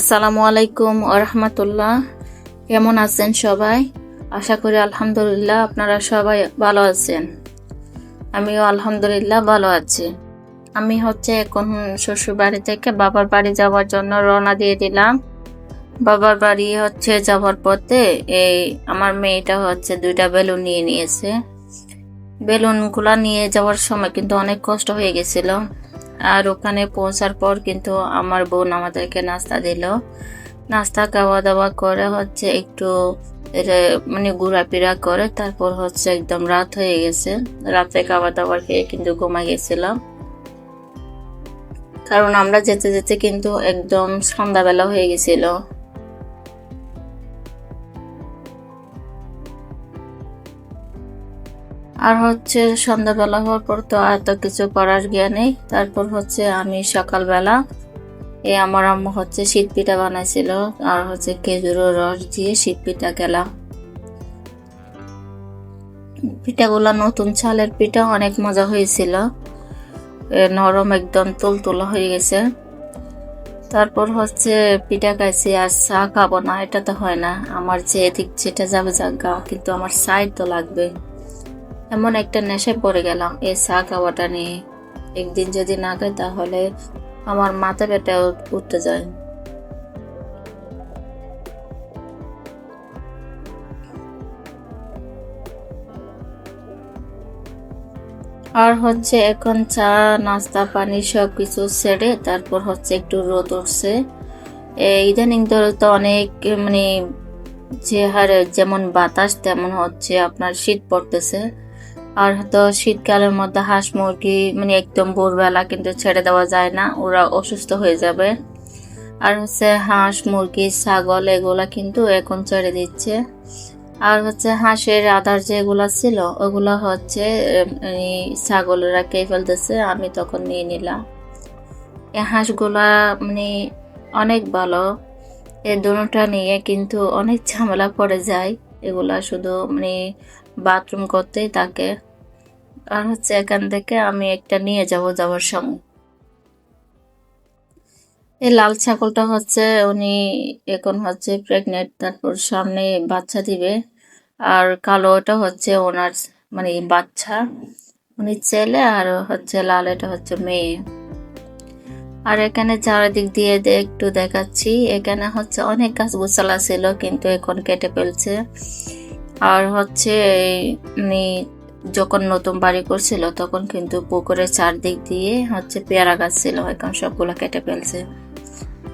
আসসালামু আলাইকুম রহমতুল্লাহ। কেমন আছেন সবাই? আশা করি আলহামদুলিল্লাহ আপনারা সবাই ভালো আছেন। আমিও আলহামদুলিল্লাহ ভালো আছি। আমি হচ্ছে এখন শ্বশুর বাড়ি থেকে বাবার বাড়ি যাওয়ার জন্য রওনা দিয়ে দিলাম। বাবার বাড়ি হচ্ছে যাওয়ার পথে এই আমার মেয়েটা হচ্ছে দুইটা বেলুন নিয়ে নিয়েছে। বেলুনগুলা নিয়ে যাওয়ার সময় কিন্তু অনেক কষ্ট হয়ে গেছিল। আর ওখানে পৌঁছার পর কিন্তু আমার বোন আমাদেরকে নাস্তা দিল। নাস্তা খাওয়া দাওয়া করে হচ্ছে একটু মানে ঘোরাফেরা করে, তারপর হচ্ছে একদম রাত হয়ে গেছে। রাতে খাওয়া দাওয়া খেয়ে কিন্তু ঘুমা গেছিলাম। কারণ আমরা যেতে যেতে কিন্তু একদম সন্ধ্যাবেলা হয়ে গেছিল। আর হচ্ছে সন্ধ্যাবেলা হওয়ার পর তো এত কিছু করার জ্ঞান নেই। তারপর হচ্ছে আমি সকালবেলা এ আমার আম্মু হচ্ছে শীত পিঠা বানাইছিল আর হচ্ছে খেজুরের রস দিয়ে শীত পিঠা খেলাম। পিঠাগুলা নতুন চালের পিঠা অনেক মজা হয়েছিল। নরম একদম তুলতুলা হয়ে গেছে। তারপর হচ্ছে পিঠা খাইছি আর চা খাব না, এটা তো হয় না। আমার যে এদিক যেটা যাবে যাগা কিন্তু আমার সাইড তো লাগবে। এমন একটা নেশায় পড়ে গেলাম। এই চা খাওয়াটা নিয়ে। একদিন যদি না খাই, তাহলে আমার মাথা ব্যথা উঠতে যায়। আর হচ্ছে এখন চা, নাস্তা, পানি সব কিছু ছেড়ে তারপর হচ্ছে একটু রোদ উঠছে। ইদানিং ধরে তো অনেক মানে যে হারে যেমন বাতাস, তেমন হচ্ছে আপনার শীত পড়তেছে। আর তো শীতকালের মধ্যে হাঁস মুরগি মানে একদম ভোরবেলা কিন্তু ছেড়ে দেওয়া যায় না, ওরা অসুস্থ হয়ে যাবে। আর হচ্ছে হাঁস, মুরগি, ছাগল এগুলা কিন্তু এখন ছেড়ে দিচ্ছে। আর হচ্ছে হাঁসের আধার যেগুলা ছিল, ওগুলো হচ্ছে ছাগলেরা খেয়ে ফেলতেছে, আমি তখন নিয়ে নিলাম। এই হাঁসগুলা মানে অনেক ভালো এই দুটা নিয়ে কিন্তু অনেক ঝামেলা পড়ে যায়। এগুলা শুধু মানে বাথরুম করতেই থাকে। আর হচ্ছে এখান থেকে আমি একটা নিয়ে যাব যাওয়ার সময়। এই লাল ছাগলটা হচ্ছে উনি এখন হচ্ছে প্রেগনেন্ট তারপর সামনে বাচ্চা দিবে। আর কালোটা হচ্ছে ওনার মানে বাচ্চা, উনি ছেলে আর হচ্ছে লাল এটা হচ্ছে মেয়ে। আর এখানে চারিদিক দিয়ে একটু দেখাচ্ছি। এখানে হচ্ছে অনেক গাছ গোছালা ছিল, কিন্তু এখন কেটে ফেলছে। আর হচ্ছে উনি যখন নতুন বাড়ি করছিল, তখন কিন্তু পুকুরের চারদিক দিয়ে হচ্ছে পেয়ারা গাছ ছিল। এখন সবগুলো কেটে ফেলছে।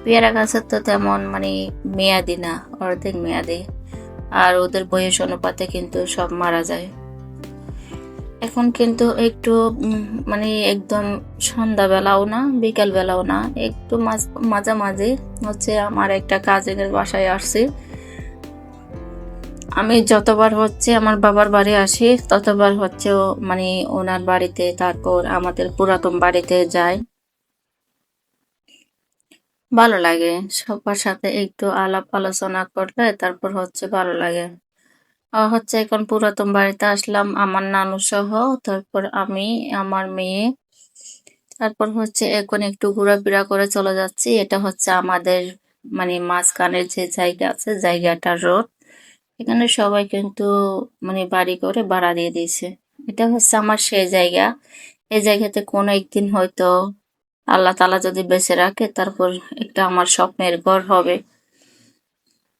পেয়ারা গাছের তো তেমন মানে মেয়াদি না, অর্ধেক মেয়াদি। আর ওদের বয়স অনুপাতে কিন্তু সব মারা যায়। এখন কিন্তু একটু মানে একদম সন্ধ্যাবেলাও না বিকাল বেলাও না, একটু মাঝ- মাঝামাঝি হচ্ছে আমার একটা কাজিনের বাসায় আসছি। আমি যতবার হচ্ছে আমার বাবার বাড়ি আসি, ততবার হচ্ছে মানে ওনার বাড়িতে তারপর আমাদের পুরাতন বাড়িতে যাই। ভালো লাগে সবার সাথে একটু আলাপ আলোচনা করলে তারপর হচ্ছে ভালো লাগে। হচ্ছে এখন পুরাতন বাড়িতে আসলাম, আমার নানু সহ, তারপর আমি, আমার মেয়ে। তারপর হচ্ছে এখন একটু ঘোরাফেরা করে চলে যাচ্ছি। এটা হচ্ছে আমাদের মানে মাঝখানের যে জায়গা আছে জায়গাটার রোড। এখানে সবাই কিন্তু মানে বাড়ি করে ভাড়া দিয়ে দিয়েছে। এটা হচ্ছে আমার সেই জায়গা। এই জায়গাতে কোনো একদিন হয়তো আল্লাহ তালা যদি বেঁচে রাখে, তারপর একটা আমার স্বপ্নের ঘর হবে।